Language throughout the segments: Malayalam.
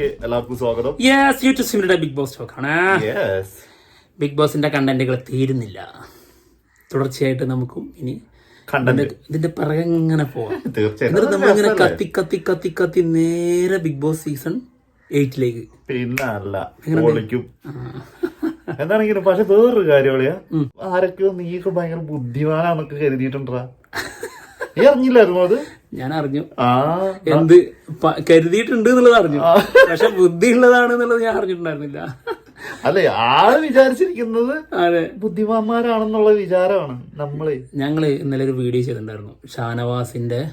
എല്ലാവർക്കും സ്വാഗതം. യെസ് യൂട്യൂബ് സിമിയുടെ ബിഗ് ബോസ് ടോക്കാണ് യെസ് ബിഗ് ബോസിന്റെ കണ്ടന്റുകൾ തീരുന്നില്ല. തുടർച്ചയായിട്ട് നമുക്കും ഇനി ഇതിന്റെ- പിറകെ ഇങ്ങനെ പോവാം. എന്നിട്ട് അത് നമ്മളിങ്ങനെ കത്തി കത്തി കത്തി കത്തി നേരെ ബിഗ് ബോസ് സീസൺ എയ്റ്റിലേക്ക് പിന്നെ അല്ല എന്താണെങ്കിലും പക്ഷെ വേറൊരു കാര്യം അളിയാ ആരൊക്കെയോ നീയൊക്കെ ഭയങ്കര ബുദ്ധിമാനാന്നൊക്കെ കരുതിയിട്ടുണ്ടാ. നീ അറിഞ്ഞില്ലായിരുന്നു അത്? ഞാൻ അറിഞ്ഞു ആ എന്ത് കരുതിയിട്ടുണ്ട് എന്നുള്ളത് അറിഞ്ഞു. പക്ഷെ ബുദ്ധി ഉള്ളതാണ് എന്നുള്ളത് ഞാൻ അറിഞ്ഞിട്ടുണ്ടായിരുന്നില്ല. അല്ലെ ആൾ വിചാരിച്ചിരിക്കുന്നത് അതെ. ബുദ്ധിമാന്മാരാണെന്നുള്ള വിചാരമാണ് നമ്മൾ. ഞങ്ങൾ ഇന്നലെ ഒരു വീഡിയോ ചെയ്തിട്ടുണ്ടായിരുന്നു. ഷാനവാസിന്റെ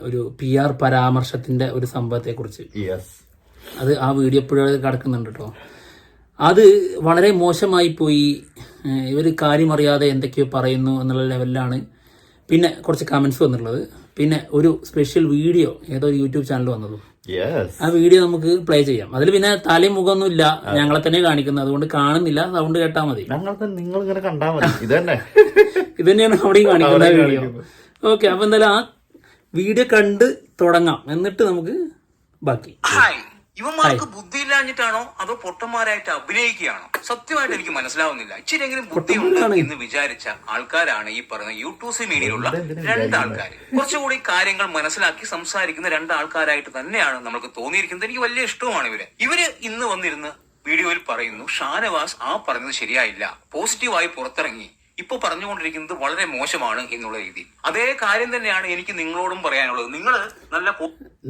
ഒരു പി ആർ പരാമർശത്തിന്റെ ഒരു സംഭവത്തെ കുറിച്ച് അത് ആ വീഡിയോ എപ്പോഴും കിടക്കുന്നുണ്ട് കേട്ടോ. അത് വളരെ മോശമായി പോയി. ഇവർ കാര്യമറിയാതെ എന്തൊക്കെയോ പറയുന്നു എന്നുള്ള ലെവലിലാണ് പിന്നെ കുറച്ച് കമൻസ് വന്നിട്ടുള്ളത്. പിന്നെ ഒരു സ്പെഷ്യൽ വീഡിയോ ഏതോ ഒരു യൂട്യൂബ് ചാനൽ വന്നതും. യെസ് ആ വീഡിയോ നമുക്ക് പ്ലേ ചെയ്യാം. അതിൽ പിന്നെ തലയും മുഖമൊന്നും ഇല്ല ഞങ്ങളെ തന്നെ കാണിക്കുന്നത്. അതുകൊണ്ട് കാണുന്നില്ല. സൗണ്ട് കേട്ടാൽ മതി. നിങ്ങൾ ഇങ്ങനെ കണ്ടാ മതി. ഇത് തന്നെ ഇത് തന്നെയാണ് അവിടെയും കാണിക്കുന്ന വീഡിയോ കാണിക്കുന്നത്. ഓക്കെ അപ്പൊ എന്തായാലും ആ വീഡിയോ കണ്ട് തുടങ്ങാം. എന്നിട്ട് നമുക്ക് ബാക്കി. ഹായ് ഇവന്മാർക്ക് ബുദ്ധി ഇല്ലാഞ്ഞിട്ടാണോ അതോ പൊട്ടന്മാരായിട്ട് അഭിനയിക്കുകയാണോ? സത്യമായിട്ട് എനിക്ക് മനസ്സിലാവുന്നില്ല. ഇച്ചിരെങ്കിലും ബുദ്ധിയുണ്ട് എന്ന് വിചാരിച്ച ആൾക്കാരാണ് ഈ പറയുന്ന യൂട്യൂബ് മീഡിയയിലുള്ള രണ്ടാൾക്കാർ കുറച്ചുകൂടി കാര്യങ്ങൾ മനസ്സിലാക്കി സംസാരിക്കുന്ന രണ്ടാൾക്കാരായിട്ട് തന്നെയാണ് നമുക്ക് തോന്നിയിരിക്കുന്നത്. എനിക്ക് വലിയ ഇഷ്ടവുമാണ് ഇവർ. ഇവർ ഇന്ന് വന്നിരുന്ന് വീഡിയോയിൽ പറയുന്നു ഷാനവാസ് ആ പറഞ്ഞത് ശരിയായില്ല. പോസിറ്റീവായി പുറത്തിറങ്ങി. ഇപ്പൊ പറഞ്ഞുകൊണ്ടിരിക്കുന്നത് വളരെ മോശമാണ് എന്നുള്ള രീതി അതേ കാര്യം തന്നെയാണ് എനിക്ക് നിങ്ങളോടും പറയാനുള്ളത്. നിങ്ങൾ നല്ല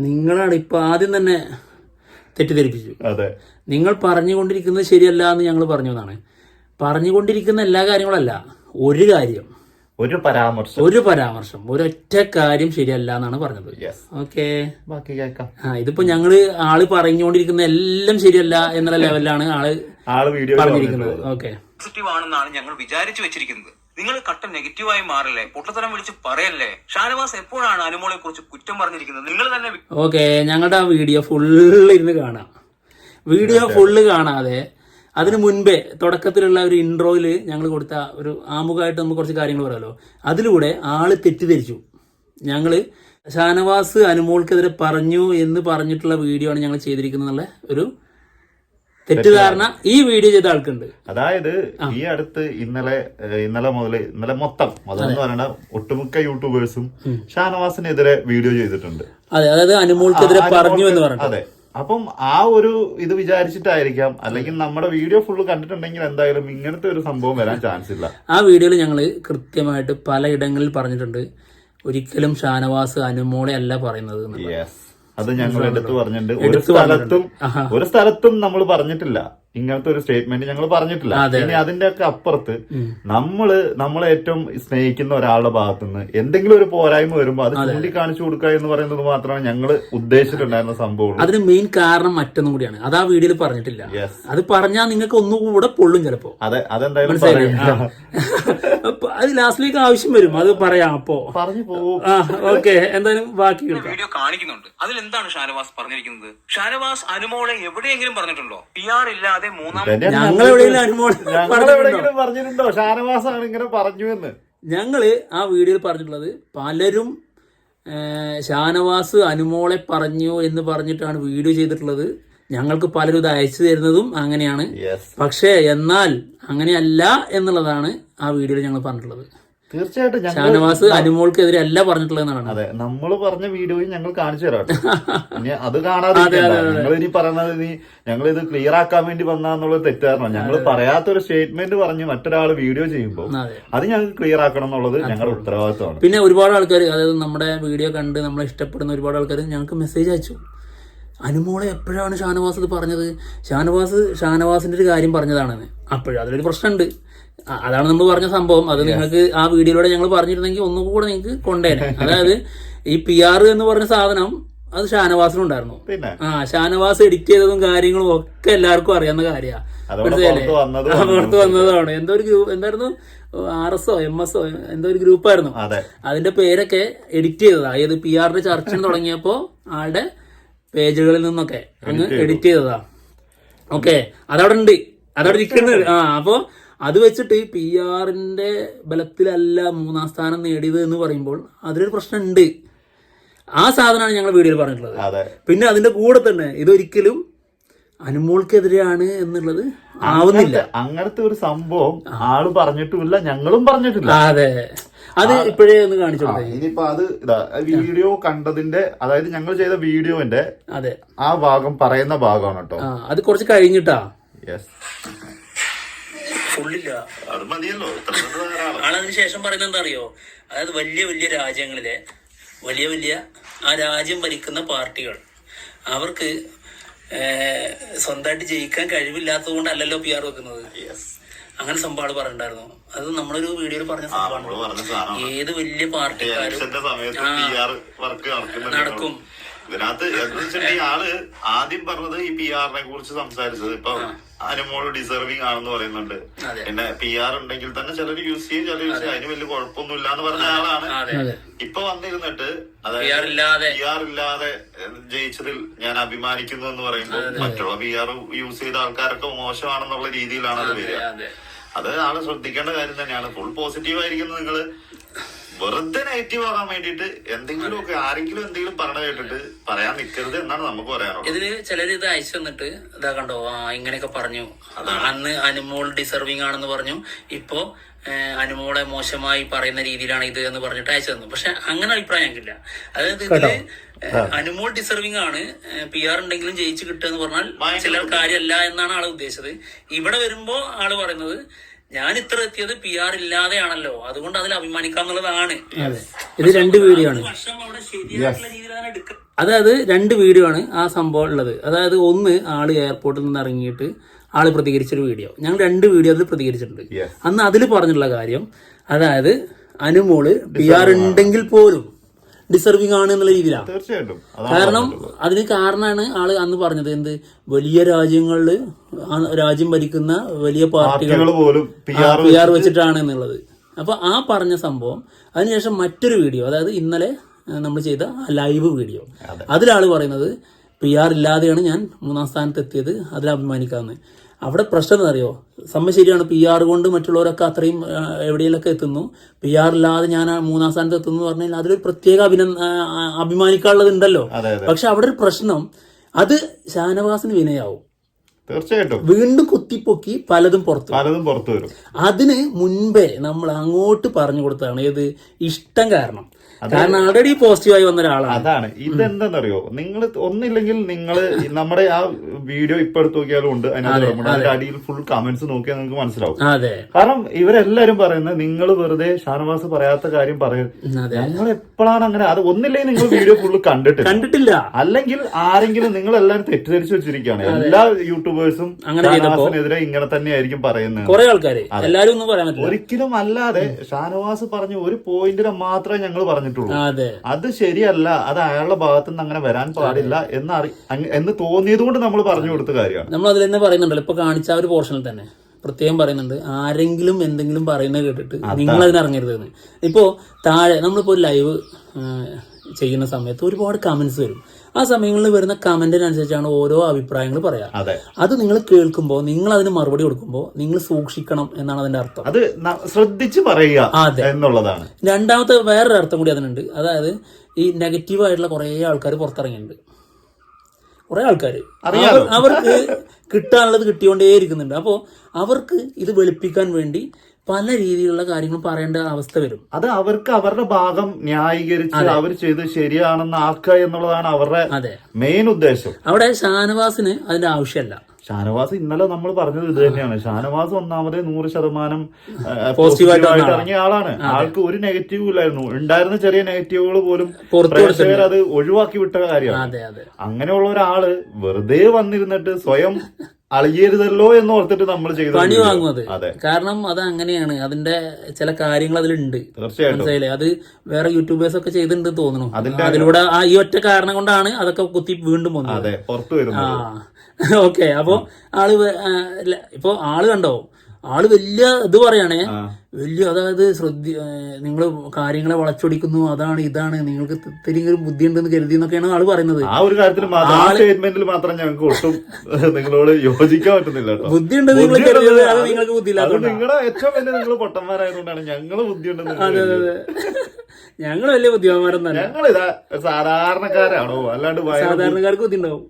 നിങ്ങളാണ് ഇപ്പൊ ആദ്യം തന്നെ തെറ്റിദ്ധരിപ്പിച്ചു. അതെ. നിങ്ങൾ പറഞ്ഞുകൊണ്ടിരിക്കുന്നത് ശരിയല്ല എന്ന് ഞങ്ങൾ പറഞ്ഞു എന്നാണ്. പറഞ്ഞുകൊണ്ടിരിക്കുന്ന എല്ലാ കാര്യങ്ങളല്ല ഒരു കാര്യം. ഒരു പരാമർശം. ഒരു പരാമർശം ഒരൊറ്റ കാര്യം ശരിയല്ല എന്നാണ് പറഞ്ഞത്. ഓക്കെ. ബാക്കി കേൾക്കാം. ആ ഇതിപ്പോ ഞങ്ങൾ ആൾ പറഞ്ഞുകൊണ്ടിരിക്കുന്ന എല്ലാം ശരിയല്ല എന്നുള്ള ലെവലിലാണ് ആൾ ആൾ വീഡിയോ പറഞ്ഞിരിക്കുന്നത്. ഓക്കെ. പോസിറ്റീവ് ആണെന്നാണ് ഞങ്ങൾ വിചാരിച്ചു വെച്ചിരിക്കുന്നത്. നിങ്ങൾ കട്ട നെഗറ്റീവായി മാറില്ലേ? പൊട്ടത്തരം വിളിച്ച് പറയല്ലേ? ഷാനവാസ് എപ്പോഴാണ് അനുമോളെ കുറിച്ച് കുറ്റം പറഞ്ഞിരിക്കുന്നത്? നിങ്ങൾ തന്നെ ഓക്കെ ഞങ്ങളുടെ ആ വീഡിയോ ഫുള്ള് ഇരുന്ന് കാണാം. വീഡിയോ ഫുള്ള് കാണാതെ അതിനു മുൻപേ തുടക്കത്തിലുള്ള ഒരു ഇൻട്രോയിൽ ഞങ്ങൾ കൊടുത്ത ഒരു ആമുഖമായിട്ട് നമുക്ക് കുറച്ച് കാര്യങ്ങൾ പറയാമല്ലോ അതിലൂടെ ആൾ തെറ്റിദ്ധരിച്ചു. ഞങ്ങൾ ഷാനവാസ് അനുമോൾക്കെതിരെ പറഞ്ഞു എന്ന് പറഞ്ഞിട്ടുള്ള വീഡിയോ ആണ് ഞങ്ങൾ ചെയ്തിരിക്കുന്നത് ഒരു തെറ്റിദ്ധാരണ ഈ വീഡിയോ ചെയ്ത ആൾക്കുണ്ട്. അതായത് ഈ അടുത്ത് ഇന്നലെ ഇന്നലെ മുതൽ ഇന്നലെ മൊത്തം അതെന്ന് പറയുന്ന ഒട്ടുമിക്ക യൂട്യൂബേഴ്സും ഷാനവാസിനെതിരെ വീഡിയോ ചെയ്തിട്ടുണ്ട്. അതെ അതായത് അനുമോൾക്കെതിരെ പറഞ്ഞു എന്ന് പറഞ്ഞു അതെ. അപ്പം ആ ഒരു ഇത് വിചാരിച്ചിട്ടായിരിക്കാം. അല്ലെങ്കിൽ നമ്മുടെ വീഡിയോ ഫുള്ള് കണ്ടിട്ടുണ്ടെങ്കിൽ എന്തായാലും ഇങ്ങനത്തെ ഒരു സംഭവം വരാൻ ചാൻസ് ഇല്ല. ആ വീഡിയോയിൽ ഞങ്ങൾ കൃത്യമായിട്ട് പലയിടങ്ങളിൽ പറഞ്ഞിട്ടുണ്ട്. ഒരിക്കലും ഷാനവാസ് അനുമോളെ അല്ല പറയുന്നത് യെസ് അത് ഞങ്ങൾ എടുത്തു പറഞ്ഞിട്ടുണ്ട്. ഒരു സ്ഥലത്തും ഒരു സ്ഥലത്തും നമ്മൾ പറഞ്ഞിട്ടില്ല. ഇങ്ങനത്തെ ഒരു സ്റ്റേറ്റ്മെന്റ് ഞങ്ങൾ പറഞ്ഞിട്ടില്ല. ഇനി അതിന്റെ ഒക്കെ അപ്പുറത്ത് നമ്മൾ നമ്മളെ ഏറ്റവും സ്നേഹിക്കുന്ന ഒരാളുടെ ഭാഗത്തു നിന്ന് എന്തെങ്കിലും ഒരു പോരായ്മ വരുമ്പോ അത് ചൂണ്ടിക്കാണിച്ചു കൊടുക്കുക എന്ന് പറയുന്നത് മാത്രമാണ് ഞങ്ങൾ ഉദ്ദേശിച്ചിട്ടുണ്ടായിരുന്ന സംഭവം അതിന് മെയിൻ കാരണം മറ്റൊന്നും കൂടിയാണ്. അത് ആ വീഡിയോയിൽ പറഞ്ഞിട്ടില്ല. അത് പറഞ്ഞാൽ നിങ്ങൾക്ക് ഒന്നുകൂടെ പൊള്ളും ചിലപ്പോ. അതെ അതെന്തായാലും അത് ലാസ്റ്റിലേക്ക് ആവശ്യം വരും. അത് പറയാം അപ്പോ. പറഞ്ഞു പോകും ഓക്കെ. എന്തായാലും ബാക്കി വീഡിയോ കാണിക്കുന്നുണ്ട്. അതിൽ എന്താണ് ഷാനവാസ് പറഞ്ഞിരിക്കുന്നത്? ഷാനവാസ് അനുമോളെ എവിടെയെങ്കിലും പറഞ്ഞിട്ടുണ്ടോ? പി ആർ ഇല്ലാതെ മൂന്നാം ഞങ്ങൾ എവിടെയെങ്കിലും ഞങ്ങൾ എവിടെയെങ്കിലും പറഞ്ഞിട്ടുണ്ടോ? ഷാനവാസാണ് ഇങ്ങനെ പറഞ്ഞു എന്ന്. ഞങ്ങൾ ആ വീഡിയോയിൽ പറഞ്ഞിട്ടുള്ളത് പലരും ഷാനവാസ് അനുമോളെ പറഞ്ഞു എന്ന് പറഞ്ഞിട്ടാണ് വീഡിയോ ചെയ്തിട്ടുള്ളത്. ഞങ്ങൾക്ക് പലരും ഇത് അയച്ചു തരുന്നതും അങ്ങനെയാണ്. പക്ഷേ എന്നാൽ അങ്ങനെയല്ല എന്നുള്ളതാണ് ആ വീഡിയോയിൽ ഞങ്ങൾ പറഞ്ഞിട്ടുള്ളത്. തീർച്ചയായിട്ടും ഷാനവാസ് അനുമോൾക്കെതിരെ അല്ല പറഞ്ഞിട്ടുള്ളതാണ് അതെ നമ്മൾ പറഞ്ഞ വീഡിയോയും ഞങ്ങൾ കാണിച്ചു തരാം. ഇനി അത് കാണാതെ ഞങ്ങൾ ഇനി പറയുന്നത് ഇനി ഞങ്ങൾ ഇത് ക്ലിയർ ആക്കാൻ വേണ്ടി വന്നാന്നുള്ളത് തെറ്റാണ് ഞങ്ങൾ പറയാത്തൊരു സ്റ്റേറ്റ്മെന്റ് പറഞ്ഞ് മറ്റൊരാൾ വീഡിയോ ചെയ്യുമ്പോൾ അതെ. അത് ഞങ്ങൾക്ക് ക്ലിയർ ആക്കണം എന്നുള്ളത് ഞങ്ങളുടെ ഉത്തരവാദിത്തമാണ് പിന്നെ ഒരുപാട് ആൾക്കാർ അതായത് നമ്മുടെ വീഡിയോ കണ്ട് നമ്മളെ ഇഷ്ടപ്പെടുന്ന ഒരുപാട് ആൾക്കാർ ഞങ്ങൾക്ക് മെസ്സേജ് അയച്ചു. അനുമോളെ എപ്പോഴാണ് ഷാനവാസ് ഇത് പറഞ്ഞത്? ഷാനവാസ് ഷാനവാസിന്റെ ഒരു കാര്യം പറഞ്ഞതാണെന്ന് അപ്പോഴും അതിലൊരു പ്രശ്നമുണ്ട്. അതാണ് നമ്മൾ പറഞ്ഞ സംഭവം. അത് നിങ്ങൾക്ക് ആ വീഡിയോയിലൂടെ ഞങ്ങൾ പറഞ്ഞിരുന്നെങ്കിൽ ഒന്നും കൂടെ നിങ്ങൾക്ക് കൊണ്ടേനെ അതായത് ഈ പി ആർ എന്ന് പറഞ്ഞ സാധനം അത് ഷാനവാസിനുണ്ടായിരുന്നു. ആ ഷാനവാസ് എഡിറ്റ് ചെയ്തതും കാര്യങ്ങളും ഒക്കെ എല്ലാവർക്കും അറിയാവുന്ന കാര്യമാണ് അതോടെ പുറത്ത് വന്നതാണ്. എന്തോ ഒരു ഗ്രൂപ്പ് എന്തായിരുന്നു? R S O M S O എന്തോ ഒരു ഗ്രൂപ്പായിരുന്നു. അതെ. അതിന്റെ പേരൊക്കെ എഡിറ്റ് ചെയ്തതാണ് ഏത് പി ആറിന്റെ ചർച്ച തുടങ്ങിയപ്പോ ആളുടെ പേജുകളിൽ നിന്നൊക്കെ അങ്ങ് എഡിറ്റ് ചെയ്തതാ. ഓക്കെ അതവിടെ ഉണ്ട്. അതവിടെ ഇരിക്കുന്നുണ്ട്. ആ അപ്പോ അത് വെച്ചിട്ട് പി ആറിന്റെ ബലത്തിലല്ല മൂന്നാം സ്ഥാനം നേടിയത് എന്ന് പറയുമ്പോൾ അതിലൊരു പ്രശ്നമുണ്ട്. ആ സാധനമാണ് ഞങ്ങൾ വീഡിയോയിൽ പറഞ്ഞിട്ടുള്ളത്. പിന്നെ അതിന്റെ കൂടെ തന്നെ ഇതൊരിക്കലും അനുമോൾക്കെതിരെയാണ് എന്നുള്ളത് ആവുന്നില്ല. അങ്ങനത്തെ ഒരു സംഭവം ആൾ പറഞ്ഞിട്ടുമില്ല ഞങ്ങളും പറഞ്ഞിട്ടില്ല. അതെ. അത് ഇപ്പോഴേ ഒന്ന് കാണിച്ചു ഇനിയിപ്പോ അത് ഇതാ വീഡിയോ കണ്ടതിന്റെ അതായത് ഞങ്ങൾ ചെയ്ത വീഡിയോന്റെ അതെ. ആ ഭാഗം പറയുന്ന ഭാഗമാണ് കേട്ടോ. അത് കുറച്ച് കഴിഞ്ഞിട്ടാ. യെസ് ഫുള്ളില്ല. അത് മതിയല്ലോ. ആളതിന് ശേഷം പറയുന്നത് എന്താ അറിയോ അതായത് വലിയ വലിയ രാജ്യങ്ങളിലെ വലിയ വലിയ ആ രാജ്യം ഭരിക്കുന്ന പാർട്ടികൾ. അവർക്ക് സ്വന്തമായിട്ട് ജയിക്കാൻ കഴിവില്ലാത്തത് കൊണ്ടല്ലല്ലോ പി ആർ വെക്കുന്നത് അങ്ങനെ സംഭവം ആൾ പറഞ്ഞിട്ടുണ്ടായിരുന്നു അത് നമ്മളൊരു വീഡിയോയിൽ പറഞ്ഞ സംഭവമാണ്. ഏത് വലിയ പാർട്ടിക്കാരും നടക്കും. ഇതിനകത്ത് എന്താ വെച്ചിട്ടുണ്ടെങ്കിൽ ആൾ ആദ്യം പറഞ്ഞത് ഈ പി ആറിനെ കുറിച്ച് സംസാരിച്ചത്. ഇപ്പൊ അനുമോൾ ഡിസർവിങ് ആണെന്ന് പറയുന്നുണ്ട്. പിന്നെ പി ആർ ഉണ്ടെങ്കിൽ തന്നെ ചിലർ യൂസ് ചെയ്യും ചിലർ യൂസ് ചെയ്യും. അതിന് വലിയ കുഴപ്പമൊന്നുമില്ല എന്ന് പറഞ്ഞ ആളാണ്. ഇപ്പൊ വന്നിരുന്നിട്ട് അതായത് ഇല്ലാതെ. പി ആർ ഇല്ലാതെ ജയിച്ചതിൽ ഞാൻ അഭിമാനിക്കുന്നു എന്ന് പറയുമ്പോൾ മറ്റുള്ള പി ആർ യൂസ് ചെയ്ത ആൾക്കാരൊക്കെ മോശമാണെന്നുള്ള രീതിയിലാണ് അത് വരിക. അതെ. അത് ആൾ ശ്രദ്ധിക്കേണ്ട കാര്യം തന്നെയാണ്. ഫുൾ പോസിറ്റീവ് ആയിരിക്കുന്നത് നിങ്ങൾ. വെറുതെ നെഗറ്റീവ് ആകാൻ വേണ്ടിയിട്ട് എന്തെങ്കിലും ഒക്കെ ആരെങ്കിലും എന്തെങ്കിലും പറഞ്ഞ കേട്ടിട്ട് പറയാൻ നിൽക്കരുത് എന്നാണ് നമുക്ക് പറയാനുള്ളത്. ഇതിൽ ചിലര് ഇത് അയച്ചു തന്നിട്ട് ഇതാ കണ്ടോ? ആ ഇങ്ങനെയൊക്കെ പറഞ്ഞു. അന്ന് അനുമോൾ ഡിസർവിങ് ആണെന്ന് പറഞ്ഞു. ഇപ്പോ അനുമോളെ മോശമായി പറയുന്ന രീതിയിലാണ് ഇത് എന്ന് പറഞ്ഞിട്ട് അയച്ചു തന്നു. പക്ഷെ അങ്ങനെ അഭിപ്രായം ഞങ്ങൾക്കില്ല. അതായത് ഇതിൽ അനുമോൾ ഡിസർവിങ് ആണ് പി ആർ ഉണ്ടെങ്കിലും ജയിച്ചു കിട്ടുക എന്ന് പറഞ്ഞാൽ ചിലർ കാര്യമല്ല എന്നാണ് ആൾ ഉദ്ദേശിച്ചത്. ഇവിടെ വരുമ്പോ ആൾ പറയുന്നത് ഞാൻ ഇത്ര എത്തിയത് പി ആർ ഇല്ലാതെയാണല്ലോ. അതുകൊണ്ട് അതിൽ അഭിമാനിക്കാന്നുള്ളതാണ്. ഇത് രണ്ട് വീഡിയോ ആണ് അതായത് രണ്ട് വീഡിയോ ആണ് ആ സംഭവം ഉള്ളത്. അതായത് ഒന്ന് ആൾ എയർപോർട്ടിൽ നിന്ന് ഇറങ്ങിയിട്ട് ആൾ പ്രതികരിച്ചൊരു വീഡിയോ. ഞങ്ങൾ രണ്ട് വീഡിയോ അതിൽ പ്രതികരിച്ചിട്ടുണ്ട് അന്ന് അതിൽ പറഞ്ഞിട്ടുള്ള കാര്യം അതായത് അനുമോൾ പി ആർ ഉണ്ടെങ്കിൽ പോലും ഡിസർവിങ് ആണ് എന്നുള്ള രീതിയിലാണ്. തീർച്ചയായിട്ടും. കാരണം അതിന് കാരണമാണ് ആൾ അന്ന് പറഞ്ഞത്. എന്ത്? വലിയ രാജ്യങ്ങളിൽ രാജ്യം ഭരിക്കുന്ന വലിയ പാർട്ടികൾ പോലും പി ആർ വെച്ചിട്ടാണ് എന്നുള്ളത്. അപ്പൊ ആ പറഞ്ഞ സംഭവം അതിനുശേഷം മറ്റൊരു വീഡിയോ അതായത് ഇന്നലെ നമ്മൾ ചെയ്ത ലൈവ് വീഡിയോ. അതിലാൾ പറയുന്നത് പി ആർ ഇല്ലാതെയാണ് ഞാൻ മൂന്നാം സ്ഥാനത്ത് എത്തിയത് അതിൽ അഭിമാനിക്കാന്ന്. അവിടെ പ്രശ്നം എന്നറിയോ സമ്മ ശരിയാണ്. പി ആർ കൊണ്ട് മറ്റുള്ളവരൊക്കെ അത്രയും എവിടെയെങ്കിലൊക്കെ എത്തുന്നു. പി ആർ ഇല്ലാതെ ഞാൻ മൂന്നാം സ്ഥാനത്ത് എത്തുന്നു എന്ന് പറഞ്ഞാൽ അതിലൊരു പ്രത്യേക അഭിന ആ, ആ, അഭിമാനിക്കാനുള്ളത് ഉണ്ടല്ലോ. പക്ഷെ അവിടെ ഒരു പ്രശ്നം അത് ഷാനവാസിന് വിനയാവും. തീർച്ചയായിട്ടും. വീണ്ടും കുത്തിപ്പൊക്കി പലതും പുറത്തു പലതും പുറത്തു വരും. അതിന് മുൻപേ നമ്മൾ അങ്ങോട്ട് പറഞ്ഞു കൊടുത്തതാണ് ഏത്? ഇഷ്ടം കാരണം. കാരണം പോസിറ്റീവായി വന്ന ഒരാളാണ്. അതാണ്. ഇതെന്താണെന്നറിയോ നിങ്ങൾ ഒന്നില്ലെങ്കിൽ നിങ്ങൾ നമ്മുടെ ആ വീഡിയോ ഇപ്പൊ എടുത്ത് നോക്കിയാലും ഉണ്ട്. അതിനകത്ത് അതിന്റെ അടിയിൽ ഫുൾ കമന്റ്സ് നോക്കിയാൽ നിങ്ങൾക്ക് മനസ്സിലാവും. കാരണം ഇവരെല്ലാരും പറയുന്നത് നിങ്ങൾ വെറുതെ ഷാനവാസ് പറയാത്ത കാര്യം പറയും ഞങ്ങൾ എപ്പോഴാണ് അങ്ങനെ അത് ഒന്നില്ലെങ്കിൽ നിങ്ങൾ വീഡിയോ ഫുള്ള് കണ്ടിട്ടില്ല. കണ്ടിട്ടില്ല. അല്ലെങ്കിൽ ആരെങ്കിലും നിങ്ങൾ എല്ലാവരും തെറ്റിദ്ധരിച്ചു വെച്ചിരിക്കുകയാണ്. എല്ലാ യൂട്യൂബേഴ്സും അങ്ങനെ ഷാനവാസിനെതിരെ ഇങ്ങനെ തന്നെ ആയിരിക്കും പറയുന്നത്. കുറെ ആൾക്കാര് എല്ലാരും ഒന്നും പറയാൻ പറ്റില്ല. ഒരിക്കലും അല്ലാതെ ഷാനവാസ് പറഞ്ഞ ഒരു പോയിന്റിനെ മാത്രമേ ഞങ്ങൾ പറഞ്ഞിട്ടുള്ളൂ. അതെ. അത് ശരിയല്ല അത് അയാളുടെ ഭാഗത്തു നിന്ന് അങ്ങനെ വരാൻ പാടില്ല എന്ന് എന്ന് തോന്നിയത് കൊണ്ട് നമ്മൾ പറഞ്ഞു കൊടുത്ത കാര്യമാണ്. നമ്മൾ അതിൽ തന്നെ പറയുന്നുണ്ടല്ലോ ഇപ്പൊ കാണിച്ച ആ ഒരു പോർഷനിൽ തന്നെ പ്രത്യേകം പറയുന്നുണ്ട് ആരെങ്കിലും എന്തെങ്കിലും പറയുന്നത് കേട്ടിട്ട് നിങ്ങൾ അതിനിറങ്ങരുത് ഇപ്പോൾ ഇപ്പോ താഴെ നമ്മളിപ്പോ ഒരു ലൈവ് ചെയ്യുന്ന സമയത്ത് ഒരുപാട് കമന്റ്സ് വരും. ആ സമയങ്ങളിൽ വരുന്ന കമന്റിനനുസരിച്ചാണ് ഓരോ അഭിപ്രായങ്ങൾ പറയാ. അത്. നിങ്ങൾ കേൾക്കുമ്പോൾ നിങ്ങൾ അതിന് മറുപടി കൊടുക്കുമ്പോൾ നിങ്ങൾ സൂക്ഷിക്കണം എന്നാണ് അതിന്റെ അർത്ഥം. അത് ശ്രദ്ധിച്ച് പറയുക അതെ. എന്നുള്ളതാണ്. രണ്ടാമത്തെ വേറൊരു അർത്ഥം കൂടി അതിനുണ്ട്. അതായത് ഈ നെഗറ്റീവ് ആയിട്ടുള്ള കുറേ ആൾക്കാർ പുറത്തിറങ്ങിയിട്ടുണ്ട്. കുറേ ആൾക്കാർ അവർക്ക് കിട്ടാനുള്ളത് കിട്ടിക്കൊണ്ടേ ഇരിക്കുന്നുണ്ട് അപ്പോൾ അവർക്ക് ഇത് വെളുപ്പിക്കാൻ വേണ്ടി പല രീതിയിലുള്ള കാര്യങ്ങൾ പറയേണ്ട അവസ്ഥ വരും. അത് അവർക്ക് അവരുടെ ഭാഗം ന്യായീകരിച്ച് അവർ ചെയ്ത് ശരിയാണെന്ന് ആക്കുക എന്നുള്ളതാണ് അവരുടെ അതെ. മെയിൻ ഉദ്ദേശം. അവിടെ ഷാനവാസിന് അതിന്റെ ആവശ്യമല്ല. ഷാനവാസ് ഇന്നലെ നമ്മൾ പറഞ്ഞത് ഇത് തന്നെയാണ്. ഷാനവാസ് ഒന്നാമത് നൂറ് ശതമാനം പോസിറ്റീവായിട്ട് ഇറങ്ങിയ ആളാണ്. ആൾക്ക് ഒരു നെഗറ്റീവ് ഇല്ലായിരുന്നു. ഉണ്ടായിരുന്ന ചെറിയ നെഗറ്റീവുകൾ പോലും പ്രേക്ഷകർ അത് ഒഴിവാക്കി വിട്ട കാര്യമാണ്. അങ്ങനെയുള്ള ഒരാൾ വെറുതെ വന്നിരുന്നിട്ട് സ്വയം അളിയരുതല്ലോ എന്ന് ഓർത്തിട്ട് നമ്മൾ ചെയ്ത പണി വാങ്ങുന്നത്. അതെ. കാരണം അത് അങ്ങനെയാണ് അതിന്റെ ചില കാര്യങ്ങൾ അതിലുണ്ട് തീർച്ചയായിട്ടും. മനസ്സിലായില്ലേ? അത് വേറെ യൂട്യൂബേഴ്സ് ഒക്കെ ചെയ്തിട്ടുണ്ട് തോന്നുന്നു. അതിലൂടെ ആ ഈ ഒറ്റ കാരണം കൊണ്ടാണ് അതൊക്കെ കുത്തി വീണ്ടും വന്നത്. ഓക്കെ അപ്പൊ ആൾ ഇപ്പൊ ആൾ കണ്ടോ? ആൾ വലിയ ഇത് പറയണേ. വലിയ അതായത് ശ്രദ്ധ നിങ്ങൾ കാര്യങ്ങളെ വളച്ചൊടിക്കുന്നു അതാണ് ഇതാണ് നിങ്ങൾക്ക് ഇത്തിരി ബുദ്ധി ഉണ്ടെന്ന് കരുതി എന്നൊക്കെയാണ് ആൾ പറയുന്നത്. ആ ഒരു കാര്യത്തിൽ മാത്രം സ്റ്റേറ്റ്മെന്റിൽ മാത്രം ഞങ്ങൾക്ക് ഒട്ടും നിങ്ങളോട് യോജിക്കാൻ പറ്റുന്നില്ല ബുദ്ധി ഉണ്ടെന്ന് നിങ്ങൾ ബുദ്ധി അത് നിങ്ങൾക്ക് ബുദ്ധി നിങ്ങളുടെ ഏറ്റവും വലിയ നിങ്ങൾ പൊട്ടന്മാരായതുകൊണ്ടാണ് ഞങ്ങൾ ബുദ്ധിയുണ്ടെന്ന് നിങ്ങൾ അതെ അതെ ഞങ്ങൾ വലിയ ബുദ്ധിമാന്മാരൊന്നല്ല ഞങ്ങളിതാ സാധാരണക്കാരാണോ? അല്ലാണ്ട് സാധാരണക്കാർക്ക് ബുദ്ധി ഉണ്ടാവും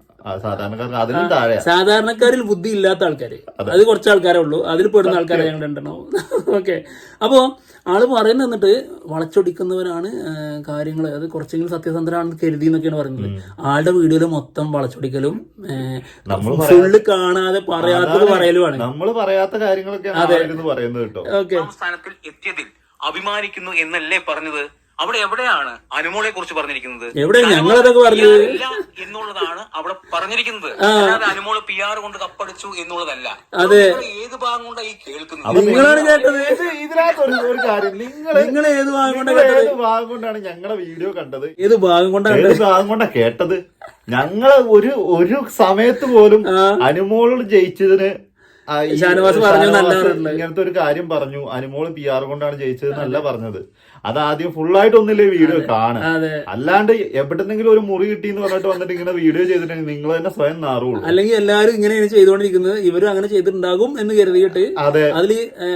സാധാരണക്കാരിൽ ബുദ്ധി ഇല്ലാത്ത ആൾക്കാര്. അത്. കുറച്ച് ആൾക്കാരേ ഉള്ളൂ. അതിൽ പെടുന്ന ആൾക്കാരെ ഞങ്ങൾ ഉണ്ടെണ്ണോ ഓക്കെ അപ്പോ ആൾ പറയുന്നത് എന്നിട്ട് വളച്ചൊടിക്കുന്നവരാണ് കാര്യങ്ങൾ അത് കുറച്ചെങ്കിലും സത്യസന്ധരാണെന്ന് കരുതി എന്നൊക്കെയാണ് പറയുന്നത്. ആളുടെ വീഡിയോയിൽ മൊത്തം വളച്ചൊടിക്കലും നമ്മൾ ഫുള്ള് കാണാതെ പറയാത്തത് പറയലുമാണ്. നമ്മൾ പറയാത്ത കാര്യങ്ങളൊക്കെ അതെ. പറയുന്നത് കേട്ടോ. ഓക്കെ ഒന്നാം സ്ഥാനത്തിൽ എത്തിയതിൽ അഭിമാനിക്കുന്നു എന്നല്ലേ പറഞ്ഞത്? അവിടെ എവിടെയാണ് അനുമോളെ കുറിച്ച് പറഞ്ഞിരിക്കുന്നത് ഇല്ല എന്നുള്ളതാണ് അവിടെ പറഞ്ഞിരിക്കുന്നത്. അല്ലാതെ അനുമോൾ പി ആർ കൊണ്ട് കപ്പടിച്ചു എന്നുള്ളതല്ല. നിങ്ങൾ ഏത് ഭാഗം കൊണ്ടാണ് ഈ കേൾക്കുന്നത്? കേട്ടത്? ഇത് ഇതിനകത്ത് ഒരു ഒരു കാര്യം. നിങ്ങൾ നിങ്ങൾ ഏത് ഭാഗം കൊണ്ടാ നിങ്ങൾ കേട്ടത്? ഏത് ഭാഗം കൊണ്ടാണ് ഞങ്ങളുടെ വീഡിയോ കണ്ടത്? ഏത് ഭാഗം കൊണ്ടാണ് ഏത് ഭാഗം കൊണ്ടാണ് കേട്ടത്? ഞങ്ങൾ ഒരു ഒരു സമയത്ത് പോലും അനുമോൾ ജയിച്ചതിന് ആ ഈ ഷാനവാസ് പറഞ്ഞു ഷാനവാസ് ഇങ്ങനത്തെ ഒരു കാര്യം പറഞ്ഞു. അനുമോൾ പി ആർ കൊണ്ടാണ് ജയിച്ചത് എന്നല്ല പറഞ്ഞത്. അത് ആദ്യം ഫുള്ളായിട്ടൊന്നില്ലേ വീഡിയോ കാണുക. അതെ. അല്ലാണ്ട് എവിടെന്നെങ്കിലും ഒരു മുറി കിട്ടി എന്ന് പറഞ്ഞിട്ട് വന്നിട്ട് ഇങ്ങനെ വീഡിയോ ചെയ്തിട്ടുണ്ടെങ്കിൽ നിങ്ങൾ തന്നെ സ്വയം നാറുള്ളൂ. അല്ലെങ്കിൽ എല്ലാവരും ഇങ്ങനെയാണ് ചെയ്തുകൊണ്ടിരിക്കുന്നത് ഇവരും അങ്ങനെ ചെയ്തിട്ടുണ്ടാകും എന്ന് കരുതിയിട്ട് അതെ. അതിൽ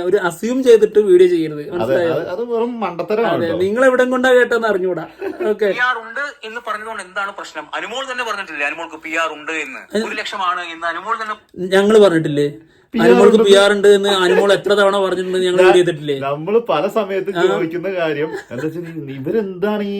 ഒരു അസ്യൂം ചെയ്തിട്ട് വീഡിയോ ചെയ്യരുത്. മനസ്സിലായോ? അത് അത് വെറും മണ്ടത്തരമാണ് നിങ്ങൾ എവിടെ കൊണ്ടാ കേട്ടെന്ന് അറിഞ്ഞൂടാ ഓക്കെ. ഉണ്ട് എന്ന് പറഞ്ഞതുകൊണ്ട് എന്താണ് പ്രശ്നം? അനുമോൾ തന്നെ പറഞ്ഞിട്ടില്ലേ അനുമോൾക്ക് പി ആർ ഉണ്ട് എന്ന്? ഒരു ലക്ഷമാണ് എന്ന് അനുമോൾ തന്നെ ഞങ്ങൾ പറഞ്ഞിട്ടില്ലേ? അനുമോൾക്ക് പി ആർ ഉണ്ട് എന്ന് അനുമോൾ എത്ര തവണ പറഞ്ഞിട്ടുണ്ട് ഞങ്ങൾ ചെയ്തിട്ടില്ലേ നമ്മൾ പല സമയത്ത് ചോദിക്കുന്ന കാര്യം എന്താ വെച്ചാൽ ഇവരെന്താണ് ഈ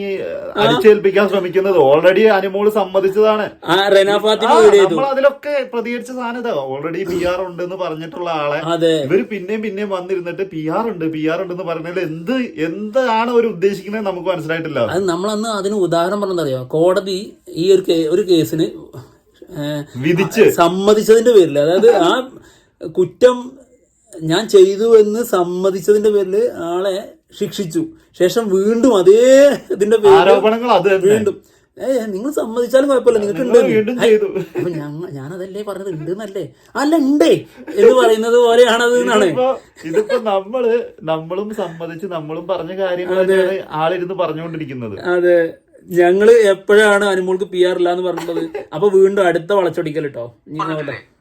അടിച്ചേൽപ്പിക്കാൻ ശ്രമിക്കുന്നത്? ഓൾറെഡി അനുമോൾ സമ്മതിച്ചതാണ്. ആ റെന വീഡിയോ നമ്മൾ അതിലൊക്കെ പ്രതികരിച്ച സാധനത ഓൾറെഡി പി ആർ ഉണ്ട് എന്ന് പറഞ്ഞിട്ടുള്ള ആളെ. ഇവർ ഇവർ പിന്നെയും പിന്നെയും വന്നിരുന്നിട്ട് പി ആർ ഉണ്ട് പി ആർ ഉണ്ട് എന്ന് പറഞ്ഞാൽ എന്ത് എന്താണ് അവർ ഉദ്ദേശിക്കുന്നത് നമുക്ക് മനസ്സിലായിട്ടില്ല. അത് നമ്മളന്ന് അതിന് ഉദാഹരണം പറഞ്ഞതറിയോ കോടതി ഈ ഒരു ഒരു കേസിന് വിധിച്ച്. സമ്മതിച്ചതിന്റെ പേരിൽ അതായത് ആ കുറ്റം ഞാൻ ചെയ്തു എന്ന് സമ്മതിച്ചതിന്റെ പേരിൽ ആളെ ശിക്ഷിച്ചു. ശേഷം വീണ്ടും അതേ ഇതിന്റെ പേരിൽ അത് വീണ്ടും. ഏ നിങ്ങൾ സമ്മതിച്ചാലും കുഴപ്പമില്ല. നിങ്ങൾക്ക് ഉണ്ട് അപ്പൊ ഞാനതല്ലേ പറഞ്ഞത്? ഉണ്ട് എന്നല്ലേ അല്ല ഉണ്ടേ എന്ന് പറയുന്നത് പോലെയാണത് എന്നാണ്. ഇതിപ്പോ നമ്മൾ നമ്മളും സമ്മതിച്ച് നമ്മളും പറഞ്ഞ കാര്യങ്ങൾ തന്നെയാണ് ആളിരുന്ന് പറഞ്ഞുകൊണ്ടിരിക്കുന്നത്. അതെ. ഞങ്ങൾ എപ്പോഴാണ് അനുമോൾക്ക് പി ആർ ഇല്ല എന്ന് പറഞ്ഞിട്ടുള്ളത് അപ്പൊ വീണ്ടും അടുത്ത വളച്ചൊടിക്കൽ കേട്ടോ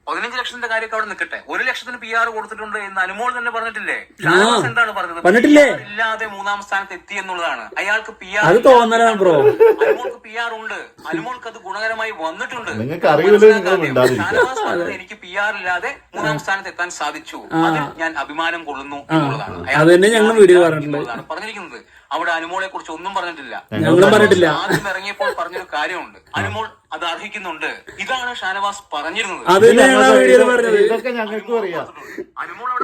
പതിനഞ്ച് ലക്ഷത്തിന്റെ കാര്യമൊക്കെ അവിടെ നിൽക്കട്ടെ. ഒരു ലക്ഷത്തിന് പി ആർ കൊടുത്തിട്ടുണ്ട് എന്ന് അനുമോൾ തന്നെ പറഞ്ഞിട്ടില്ലേ? എന്താണ് പറഞ്ഞത്? പറഞ്ഞിട്ടില്ലേ? PR ഇല്ലാതെ മൂന്നാം സ്ഥാനത്ത് എത്തി എന്നുള്ളതാണ്. അയാൾക്ക് പി ആർ അത് തോന്നലാണ് ബ്രോ. അനുമോൾക്ക് പി ആർ ഉണ്ട്. അനുമോൾക്ക് അത് ഗുണകരമായി വന്നിട്ടുണ്ട്. നിങ്ങൾക്ക് അറിയില്ല നിങ്ങൾ മിണ്ടാതിരിക്കുക. ഷാനവാസ് പറഞ്ഞത് എനിക്ക് പി ആർ ഇല്ലാതെ മൂന്നാം സ്ഥാനത്ത് എത്താൻ സാധിച്ചു. അതിൽ ഞാൻ അഭിമാനം കൊള്ളുന്നു എന്നുള്ളതാണ്. അയാൾ അത് തന്നെ ഞങ്ങൾ വീഡിയോ പറഞ്ഞിട്ടുള്ളത്. എന്നുള്ളതാണ് പറഞ്ഞിരിക്കുന്നത്. അവിടെ അനുമോളെ കുറിച്ച് ഒന്നും പറഞ്ഞിട്ടില്ല. ഞങ്ങളും പറഞ്ഞിട്ടില്ല. ആദ്യം ഇറങ്ങിയപ്പോൾ പറഞ്ഞൊരു കാര്യമുണ്ട്. അനുമോൾ അത് അർഹിക്കുന്നുണ്ട്. ഇതാണ് ഷാനവാസ് പറഞ്ഞിരുന്നത്. അത് തന്നെ വീഡിയോയിൽ പറഞ്ഞത്. ഇതൊക്കെ ഞങ്ങൾക്കും അറിയാം.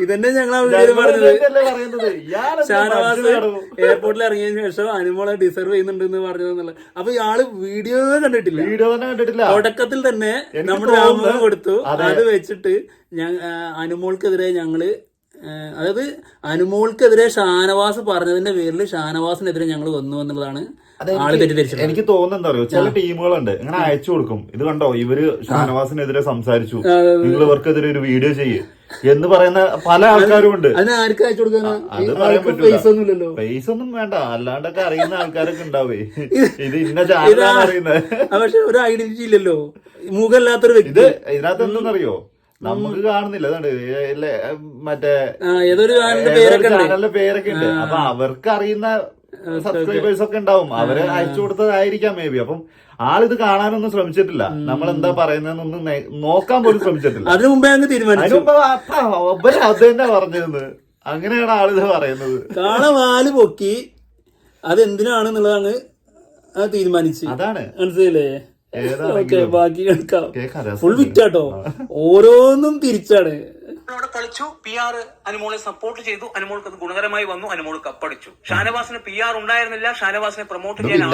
ഇതന്നെ വീഡിയോയിൽ പറഞ്ഞത്. ഷാനവാസ് എയർപോർട്ടിൽ ഇറങ്ങിയതിനു ശേഷം അനുമോളെ ഡിസർവ് ചെയ്യുന്നുണ്ട് എന്ന് പറഞ്ഞതെന്നുള്ളത് അപ്പൊ ഇയാൾ വീഡിയോ കണ്ടിട്ടില്ല. വീഡിയോ തന്നെ കണ്ടിട്ടില്ല. തുടക്കത്തിൽ തന്നെ നമ്മുടെ കൊടുത്തു. അതെ. വെച്ചിട്ട് അനുമോൾക്കെതിരെ ഞങ്ങൾ അതായത് അനുമോൾക്കെതിരെ ഷാനവാസ് പറഞ്ഞതിന്റെ പേരിൽ ഷാനവാസിനെതിരെ ഞങ്ങൾ വന്നു എന്നുള്ളതാണ് ആൾ തെറ്റിദ്ധരിച്ചത് എനിക്ക് തോന്നുന്നത് അറിയോ? ചില ടീമുകളുണ്ട്. ഇങ്ങനെ അയച്ചു കൊടുക്കും. ഇത് കണ്ടോ? ഇവർ ഷാനവാസിനെതിരെ സംസാരിച്ചു. നിങ്ങൾ ഇവർക്കെതിരെ ഒരു വീഡിയോ ചെയ്യ്. എന്ന് പറയുന്ന പല ആൾക്കാരും ഉണ്ട്. ആർക്കും അയച്ചു കൊടുക്കാനാ. പൈസ ഒന്നും വേണ്ട. അല്ലാണ്ടൊക്കെ അറിയുന്ന ആൾക്കാരൊക്കെ ഉണ്ടാവേ. ഇത് ഇന്ന ചാനലാണ് അറിയുന്നത്? പക്ഷെ ഒരു ഐഡന്റിറ്റി ഇല്ലല്ലോ. മുഖമില്ലാത്തൊരു വ്യക്തി. ഇത് ഇതിനകത്ത് എന്തെന്നറിയോ? നമുക്ക് കാണുന്നില്ല. മറ്റേ ഏതൊരു ചാനലിന്റെ പേരൊക്കെ ഉണ്ട്. അപ്പൊ അവർക്ക് അറിയുന്ന സബ്സ്ക്രൈബേഴ്സ് ഒക്കെ ഉണ്ടാവും. അവർ അയച്ചു കൊടുത്തതായിരിക്കാം മേ ബി അപ്പം ആളിത് കാണാനൊന്നും ശ്രമിച്ചിട്ടില്ല. നമ്മൾ എന്താ പറയുന്നതെന്നൊന്നും നോക്കാൻ പോലും ശ്രമിച്ചിട്ടില്ല. അതിനു മുമ്പേ അങ്ങ് തീരുമാനിച്ചു. അത് തന്നെ പറഞ്ഞിരുന്നത്. അങ്ങനെയാണ് ആളിത് പറയുന്നത്. കാള വാൽ പൊക്കി അതെന്തിനാണെന്നുള്ളതാണ് തീരുമാനിച്ചത് അതാണ്. ഓക്കെ ബാക്കി കേൾക്കാം ഫുൾ വിറ്റാട്ടോ. ഓരോന്നും തിരിച്ചാണ്. അവിടെ കളിച്ചു. പി ആർ അനുമോളെ സപ്പോർട്ട് ചെയ്തു. അനുമോൾക്ക് അത് ഗുണകരമായി വന്നു. അനുമോൾ കപ്പടിച്ചു. ഷാനവാസിന് പി ആർ ഉണ്ടായിരുന്നില്ല. ഷാനവാസിനെ പ്രൊമോട്ട് ചെയ്യാൻ.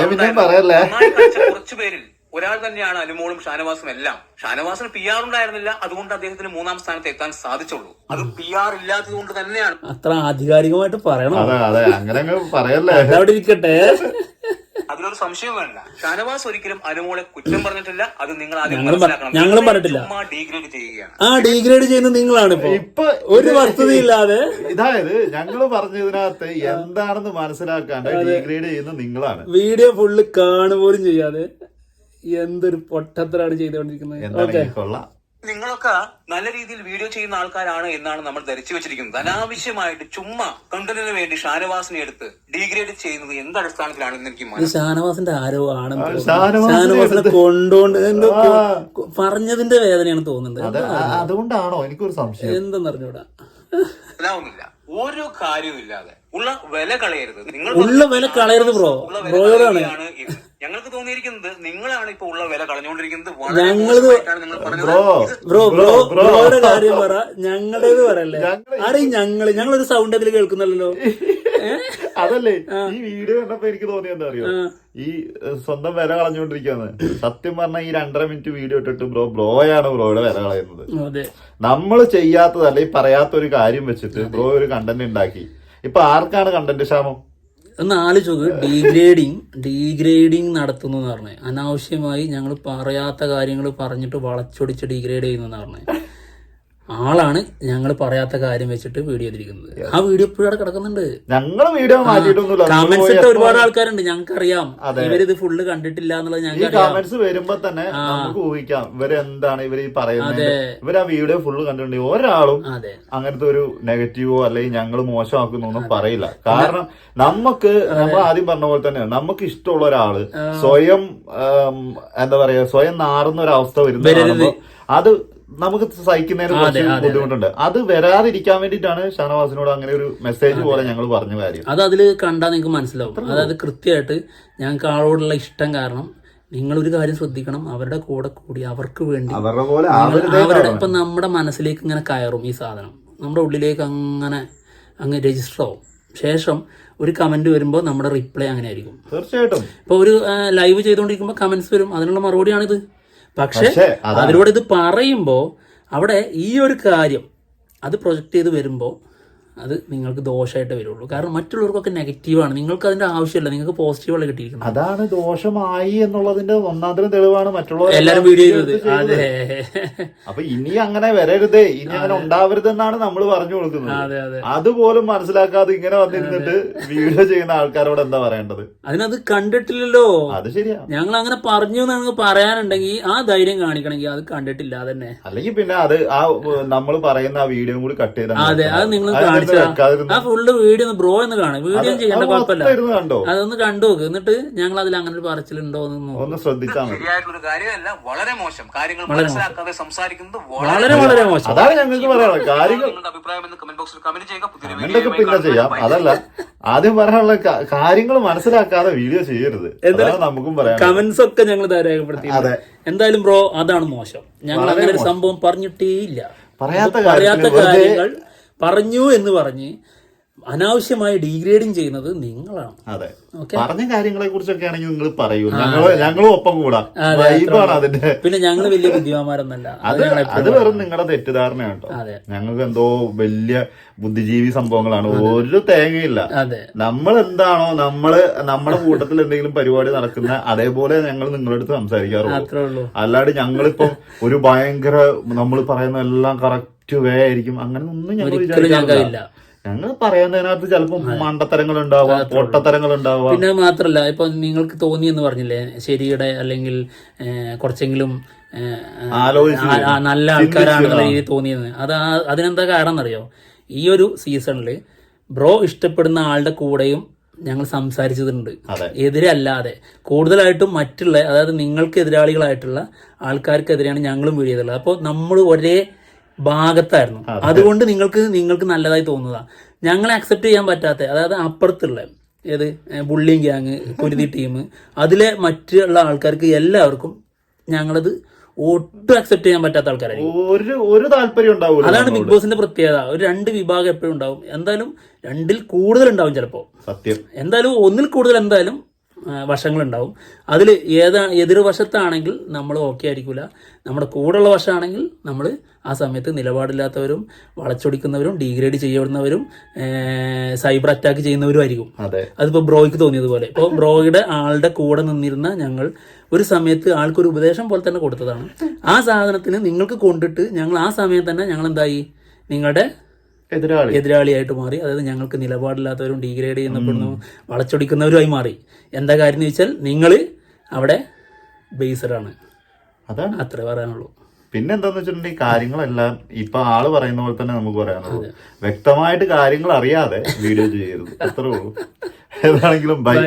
കളിച്ച കുറച്ചു പേരിൽ ഒരാൾ തന്നെയാണ് അനുമോളും ഷാനവാസും എല്ലാം. ഷാനവാസിന് പി ആർ ഉണ്ടായിരുന്നില്ല. അതുകൊണ്ട് അദ്ദേഹത്തിന് മൂന്നാം സ്ഥാനത്ത് എത്താൻ സാധിച്ചുള്ളൂ. അത് പി ആർ ഇല്ലാത്തത് കൊണ്ട് തന്നെയാണ്. അത്ര ആധികാരികമായിട്ട് പറയണം? അതെ അതെ. അങ്ങനെ പറയല്ലേ? അവിടെ ഇരിക്കട്ടെ. അതിലൊരു സംശയം വേണ്ട. ഷാനവാസ് ഒരിക്കലും അനുമോളെ കുറ്റം പറഞ്ഞിട്ടില്ല. അത് നിങ്ങൾ ആദ്യം ഞങ്ങളും മനസ്സിലാക്കണം. ഞങ്ങളും പറഞ്ഞിട്ടില്ല. ചുമ്മാ ഡീഗ്രേഡ് ചെയ്യുകയാണ്. ആ ഡീഗ്രേഡ് ചെയ്യുന്നത് നിങ്ങളാണ് ഇപ്പൊ. ഇപ്പൊ ഒരു വസ്തുതയില്ലാതെ. ഇതായത് ഞങ്ങൾ പറഞ്ഞതിനകത്ത് എന്താണെന്ന് മനസ്സിലാക്കാണ്ട് ഡീഗ്രേഡ് ചെയ്യുന്ന നിങ്ങളാണ്. വീഡിയോ ഫുള്ള് കാണുപോലും ചെയ്യാതെ എന്തൊരു പൊട്ടത്തരാണ് ചെയ്തുകൊണ്ടിരിക്കുന്നത്. എന്താ കൊള്ളാം. നിങ്ങളൊക്കെ നല്ല രീതിയിൽ വീഡിയോ ചെയ്യുന്ന ആൾക്കാരാണ് എന്നാണ് നമ്മൾ ധരിച്ചു വെച്ചിരിക്കുന്നത്. അനാവശ്യമായിട്ട് ചുമ്മാ കണ്ടന്റിന് വേണ്ടി ഷാനവാസിനെ എടുത്ത് ഡീഗ്രേഡ് ചെയ്യുന്നത് എന്ത് അടിസ്ഥാനത്തിലാണെന്ന് എനിക്ക് ഷാനവാസിന്റെ ആരോ ആണ് ഷാനവാസിനെ കൊണ്ടോണ്ട് എന്തോ പറഞ്ഞതിന്റെ വേദനയാണ് തോന്നുന്നത്. അതുകൊണ്ടാണോ എനിക്കൊരു സംശയം? എന്താ പറഞ്ഞൂടാ ഒരു ഓരോ കാര്യവും ഇല്ലാതെ ഉള്ള വില കളയരുത്. നിങ്ങൾ ഉള്ള വില കളയരുത് ബ്രോ. ബ്രോയോടാണ്. ഞങ്ങൾക്ക് തോന്നിയിരിക്കുന്നത് നിങ്ങളാണ് ഇപ്പൊ ഉള്ള വില കളഞ്ഞുകൊണ്ടിരിക്കുന്നത്. വളരെ ഞങ്ങളിത് ബ്രോ ബ്രോ ബ്രോ ബ്രോ. ബ്രോയുടെ കാര്യം പറ. ഞങ്ങളുടേത് പറയല്ലേ? ഞങ്ങൾ ആരെ ഞങ്ങൾ? ഞങ്ങളൊരു സൗണ്ട് അതിൽ കേൾക്കുന്നല്ലോ അതല്ലേ ഈ വീഡിയോ കണ്ടപ്പോ എനിക്ക് തോന്നിയത് എന്താ അറിയോ ഈ സ്വന്തം വില കളഞ്ഞുകൊണ്ടിരിക്കാന്ന് സത്യം പറഞ്ഞ ഈ രണ്ടര മിനിറ്റ് വീഡിയോ ഇട്ടിട്ട് ബ്രോ ബ്രോയാണ് ബ്രോയുടെ വില കളയുന്നത്. അതെ. നമ്മൾ ചെയ്യാത്തത് അല്ലെങ്കിൽ പറയാത്ത ഒരു കാര്യം വെച്ചിട്ട് ബ്രോ ഒരു കണ്ടന്റ് ഉണ്ടാക്കി. ഇപ്പൊ ആർക്കാണ് കണ്ടന്റ് ക്ഷാമം? ഒന്ന് ആലോചിച്ച് ഡീഗ്രേഡിങ് ഡീഗ്രേഡിങ് നടത്തുന്നു എന്ന് പറഞ്ഞത് അനാവശ്യമായി ഞങ്ങൾ പറയാത്ത കാര്യങ്ങൾ പറഞ്ഞിട്ട് വളച്ചൊടിച്ച് ഡീഗ്രേഡ് ചെയ്യുന്നു പറഞ്ഞത് ആളാണ് ഞങ്ങൾ പറയാത്ത കാര്യം വെച്ചിട്ട് വീഡിയോ ചെയ്തിരിക്കുന്നത് ആ വീഡിയോ ഇപ്പോഴും അവിടെ കിടക്കുന്നുണ്ട്. ഞങ്ങൾ വീഡിയോ കമന്റ്സ് ഇട്ട ഒരുപാട് ആൾക്കാരുണ്ട് ഞങ്ങൾക്ക് അറിയാം ഇവരിത് ഫുള്ള് കണ്ടിട്ടില്ല എന്നുള്ളത് ഞങ്ങൾക്ക് കമന്റ്സ് വരുമ്പോ തന്നെ നമുക്ക് ഊഹിക്കാം. ഇവരെന്താണ് ഇവർ ഈ പറയുന്നത്? ഇവർ ആ വീഡിയോ ഫുള്ള് കണ്ടിട്ടുണ്ട്. ഒരാളും അങ്ങനത്തെ ഒരു നെഗറ്റീവോ അല്ലെങ്കിൽ ഞങ്ങൾ മോശമാക്കുന്നു ഒന്നും പറയില്ല. കാരണം നമുക്ക് നമ്മൾ ആദ്യം പറഞ്ഞ പോലെ തന്നെ നമുക്ക് ഇഷ്ടമുള്ള ഒരാൾ സ്വയം എന്താ പറയാ സ്വയം നാറുന്ന ഒരു അവസ്ഥ വരുന്നത് അത് നമുക്ക് സഹിക്കുന്നതിന് ബുദ്ധിമുട്ടുണ്ട്. അത് വരാതിരിക്കാൻ വേണ്ടിയിട്ടാണ് ഷാനവാസിനോട് അങ്ങനെ ഒരു മെസ്സേജ് പോലെ ഞങ്ങൾ പറഞ്ഞ കാര്യം. അത് അതിൽ കണ്ടാൽ നിങ്ങൾക്ക് മനസ്സിലാവും. അതായത് കൃത്യമായിട്ട് ഞങ്ങൾക്ക് ആളോടുള്ള ഇഷ്ടം കാരണം നിങ്ങൾ ഒരു കാര്യം ശ്രദ്ധിക്കണം അവരുടെ കൂടെ കൂടി അവർക്ക് വേണ്ടി അവരുടെ പോലെ അവരുടെ ഇപ്പം നമ്മുടെ മനസ്സിലേക്ക് ഇങ്ങനെ കയറും ഈ സാധനം. നമ്മുടെ ഉള്ളിലേക്ക് അങ്ങനെ അങ്ങ് രജിസ്റ്റർ ആവും. ശേഷം ഒരു കമന്റ് വരുമ്പോൾ നമ്മുടെ റിപ്ലൈ അങ്ങനെ ആയിരിക്കും തീർച്ചയായിട്ടും. ഇപ്പോൾ ഒരു ലൈവ് ചെയ്തുകൊണ്ടിരിക്കുമ്പോൾ കമന്റ്സ് വരും. അതിനുള്ള മറുപടിയാണിത്. പക്ഷേ അവരോട് അതാണ്. ഇത് പറയുമ്പോൾ അവിടെ ഈ ഒരു കാര്യം അത് പ്രൊജക്ട് ചെയ്ത് വരുമ്പോൾ അത് നിങ്ങൾക്ക് ദോഷമായിട്ട് വരുള്ളൂ. കാരണം മറ്റുള്ളവർക്കൊക്കെ നെഗറ്റീവാണ് നിങ്ങൾക്ക് അതിന്റെ ആവശ്യമില്ല. നിങ്ങൾക്ക് പോസിറ്റീവാണ് കിട്ടിയിരിക്കുന്നത്? അതാണ് ദോഷമായി എന്നുള്ളതിന്റെ ഒന്നാന്തരം തെളിവാണ് മറ്റുള്ളവർ എല്ലാരും വീഡിയോ ചെയ്തത്. അതെ. അപ്പൊ ഇനി അങ്ങനെ വരരുത്. ഇനി അങ്ങനെ ഉണ്ടാവരുതെന്നാണ് നമ്മൾ പറഞ്ഞു കൊടുക്കുന്നത്. അതെ അതെ. അതുപോലും മനസ്സിലാക്കാതെ ഇങ്ങനെ വന്നിരുന്നിട്ട് വീഡിയോ ചെയ്യുന്ന ആൾക്കാരോട് എന്താ പറയേണ്ടത്? അതിനത് കണ്ടിട്ടില്ലല്ലോ. അത് ശരിയാ. ഞങ്ങൾ അങ്ങനെ പറഞ്ഞു എന്ന് പറയാനുണ്ടെങ്കിൽ ആ ധൈര്യം കാണിക്കണമെങ്കിൽ അത് കണ്ടിട്ടില്ല തന്നെ അല്ലെങ്കിൽ പിന്നെ അത് ആ നമ്മൾ പറയുന്ന ആ വീഡിയോ കൂടി കട്ട് ചെയ്താൽ അതെ അത് നിങ്ങൾ കാണിച്ചാ? ആ ഫുള്ള് വീഡിയോ ഒന്ന് ബ്രോ എന്ന് കാണും. വീഡിയോ ചെയ്യേണ്ട അത് കുഴപ്പമില്ല. അതൊന്ന് കണ്ടു നോക്ക്. എന്നിട്ട് ഞങ്ങൾ അതിൽ അങ്ങനെ ഒരു പറച്ചിലുണ്ടോ ഒന്ന് ശ്രദ്ധിച്ചാൽ മതി. ശരിയായിട്ടുള്ള കാര്യമല്ല വളരെ മോശം. കാര്യങ്ങൾ മനസ്സിലാക്കാതെ സംസാരിക്കുന്നത് വളരെ വളരെ മോശം. അതാണ് ഞങ്ങൾക്ക് പറയാനുള്ളത്. കാര്യങ്ങൾ നിങ്ങളുടെ അഭിപ്രായം എന്ന് കമന്റ് ബോക്സിൽ കമന്റ് ചെയ്യുക. പിന്നെ ചെയ്യാം? അതല്ല ആദ്യം പറയാനുള്ള കാര്യങ്ങൾ മനസ്സിലാക്കാതെ വീഡിയോ ചെയ്യരുത്. എന്തായാലും നമുക്കും പറയാം കമന്റ്സ് ഒക്കെ ഞങ്ങൾ രേഖപ്പെടുത്തി അതെ. എന്തായാലും ബ്രോ അതാണ് മോശം. ഞങ്ങൾ അങ്ങനെ ഒരു സംഭവം പറഞ്ഞിട്ടേ ഇല്ല പറയാത്ത കാര്യങ്ങൾ പറഞ്ഞു എന്ന് പറഞ്ഞ് അനാവശ്യമായി ഡീഗ്രേഡിങ് ചെയ്യുന്നത് നിങ്ങളാണ്. അതെ. പറഞ്ഞ കാര്യങ്ങളെ കുറിച്ചൊക്കെ ആണെങ്കിൽ നിങ്ങൾ പറയൂ. ഞങ്ങൾ ഞങ്ങളും ഒപ്പം കൂടാം. അതിന്റെ. പിന്നെ ഞങ്ങൾ വലിയ ബുദ്ധിമാന്മാരൊന്നല്ല അത് അത് വെറും നിങ്ങളുടെ തെറ്റിദ്ധാരണ കേട്ടോ. ഞങ്ങൾക്ക് എന്തോ വലിയ ബുദ്ധിജീവി സംഭവങ്ങളാണ്. ഒരു തേങ്ങയില്ല. നമ്മൾ എന്താണോ നമ്മൾ നമ്മുടെ കൂട്ടത്തിൽ എന്തെങ്കിലും പരിപാടി നടക്കുന്ന അതേപോലെ ഞങ്ങൾ നിങ്ങളടുത്ത് സംസാരിക്കാറുള്ളൂ. അല്ലാണ്ട് ഞങ്ങളിപ്പം ഒരു ഭയങ്കര നമ്മൾ പറയുന്ന എല്ലാം കറക്റ്റ് വേ ആയിരിക്കും. അങ്ങനെ ഒന്നും ഞങ്ങൾ വിചാരിക്കാറില്ല. ഞങ്ങൾ പറയുന്നതിനകത്ത് ചിലപ്പോൾ മണ്ടത്തരങ്ങൾ ഉണ്ടാവാം പൊട്ടത്തരങ്ങൾ ഉണ്ടാവാം പിന്നെ മാത്രല്ല ഇപ്പൊ നിങ്ങൾക്ക് തോന്നി എന്ന് പറഞ്ഞില്ലേ ശരിയുടെ അല്ലെങ്കിൽ കുറച്ചെങ്കിലും നല്ല ആൾക്കാരാണ് രീതിയിൽ തോന്നിയത് അത് അതിനെന്താ കാരണം എന്നറിയോ ഈ ഒരു സീസണിൽ ബ്രോ ഇഷ്ടപ്പെടുന്ന ആളുടെ കൂടെയും ഞങ്ങൾ സംസാരിച്ചിട്ടുണ്ട് എതിരല്ലാതെ എതിരെ അല്ലാതെ. കൂടുതലായിട്ടും മറ്റുള്ള അതായത് നിങ്ങൾക്ക് എതിരാളികളായിട്ടുള്ള ആൾക്കാർക്കെതിരെയാണ് ഞങ്ങളും വീഴിയതുള്ളത് അപ്പോൾ നമ്മൾ ഒരേ ഭാഗത്തായിരുന്നു. അതുകൊണ്ട് നിങ്ങൾക്ക് നിങ്ങൾക്ക് നല്ലതായി തോന്നുന്നതാ. ഞങ്ങളെ അക്സെപ്റ്റ് ചെയ്യാൻ പറ്റാത്ത അതായത് അപ്പുറത്തുള്ള ഏത് ബുള്ളിങ് ഗ്യാങ് കുരുതി ടീം അതിലെ മറ്റുള്ള ആൾക്കാർക്ക് എല്ലാവർക്കും ഞങ്ങളത് ഒട്ടും അക്സെപ്റ്റ് ചെയ്യാൻ പറ്റാത്ത ആൾക്കാരായിരിക്കും. ഒരു ഒരു താല്പര്യം അതാണ് ബിഗ് ബോസിന്റെ പ്രത്യേകത. ഒരു രണ്ട് വിഭാഗം എപ്പോഴും ഉണ്ടാവും. എന്തായാലും രണ്ടിൽ കൂടുതൽ ഉണ്ടാവും ചിലപ്പോ. സത്യം. എന്തായാലും ഒന്നിൽ കൂടുതൽ എന്തായാലും വശങ്ങളുണ്ടാവും. അതിൽ ഏതാ എതിർവശത്താണെങ്കിൽ നമ്മൾ ഓക്കെ ആയിരിക്കില്ല നമ്മുടെ കൂടെയുള്ള വശമാണെങ്കിൽ നമ്മൾ ആ സമയത്ത് നിലപാടില്ലാത്തവരും വളച്ചൊടിക്കുന്നവരും ഡീഗ്രേഡ് ചെയ്യപ്പെടുന്നവരും സൈബർ അറ്റാക്ക് ചെയ്യുന്നവരും ആയിരിക്കും. അതെ. അതിപ്പോൾ ബ്രോയ്ക്ക് തോന്നിയതുപോലെ. ഇപ്പോൾ ബ്രോയുടെ ആളുടെ കൂടെ നിന്നിരുന്ന ഞങ്ങൾ ഒരു സമയത്ത് ആൾക്കൊരു ഉപദേശം പോലെ തന്നെ കൊടുത്തതാണ്. ആ സാധനത്തിന് നിങ്ങൾക്ക് കൊണ്ടിട്ട് ഞങ്ങൾ ആ സമയത്ത് തന്നെ ഞങ്ങൾ എന്തായി നിങ്ങളുടെ എതിരാളി. എതിരാളിയായിട്ട് മാറി. അതായത് ഞങ്ങൾക്ക് നിലപാടില്ലാത്തവരും ഡീഗ്രേഡ് ചെയ്യുന്നപ്പെടുന്നു വളച്ചൊടിക്കുന്നവരുമായി മാറി. എന്താ കാര്യം എന്ന് വെച്ചാൽ നിങ്ങൾ അവിടെ ബേസ്ഡാണ് അതാണ്. അത്ര പറയാനുള്ളൂ. പിന്നെ എന്താന്ന് വെച്ചിട്ടുണ്ടെങ്കിൽ കാര്യങ്ങളെല്ലാം ഇപ്പൊ ആൾ പറയുന്ന പോലെ തന്നെ നമുക്ക് പറയാനുള്ളൂ. വ്യക്തമായിട്ട് കാര്യങ്ങൾ അറിയാതെ വീഡിയോ ചെയ്യരുത്. അത്രേ ഉള്ളൂ. ഏതാണെങ്കിലും ബൈ